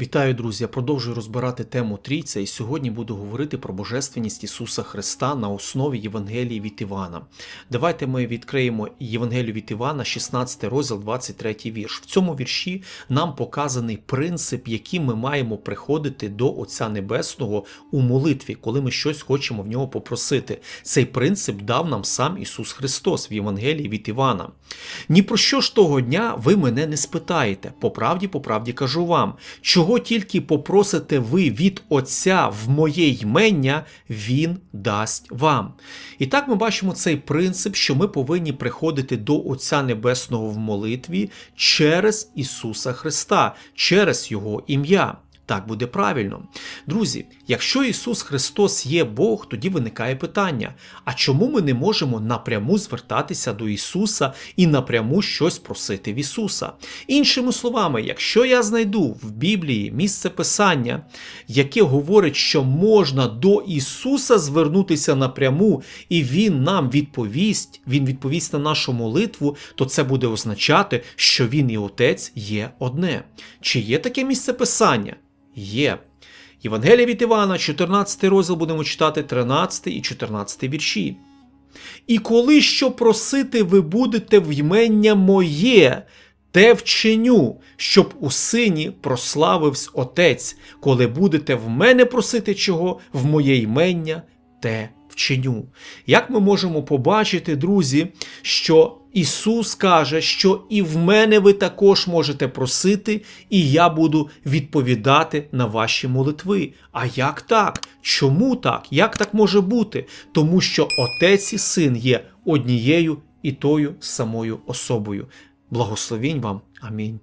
Вітаю, друзі! Я продовжую розбирати тему Трійця, і сьогодні буду говорити про божественність Ісуса Христа на основі Євангелії від Івана. Давайте ми відкриємо Євангелію від Івана, 16 розділ, 23 вірш. В цьому вірші нам показаний принцип, яким ми маємо приходити до Отця Небесного у молитві, коли ми щось хочемо в нього попросити. Цей принцип дав нам сам Ісус Христос в Євангелії від Івана. Ні про що ж того дня ви мене не спитаєте. По правді, по правді кажу вам, чого тільки попросите ви від Отця в моє ймення, Він дасть вам. І так ми бачимо цей принцип, що ми повинні приходити до Отця Небесного в молитві через Ісуса Христа, через Його ім'я. Так буде правильно. Друзі, якщо Ісус Христос є Бог, тоді виникає питання: а чому ми не можемо напряму звертатися до Ісуса і напряму щось просити в Ісуса? Іншими словами, якщо я знайду в Біблії місце Писання, яке говорить, що можна до Ісуса звернутися напряму, і Він нам відповість, Він відповість на нашу молитву, то це буде означати, що Він і Отець є одне. Чи є таке місце Писання? Є. Євангелія від Івана, 14 розділ будемо читати 13 і 14 вірші. І коли що просити ви будете в ймення моє, те вченю, щоб у сині прославився Отець, коли будете в мене просити чого, в моє ймення, те вченю. Як ми можемо побачити, друзі, що Ісус каже, що і в мене ви також можете просити, і я буду відповідати на ваші молитви. А як так? Чому так? Як так може бути? Тому що Отець і Син є однією і тою самою особою. Благословінь вам. Амінь.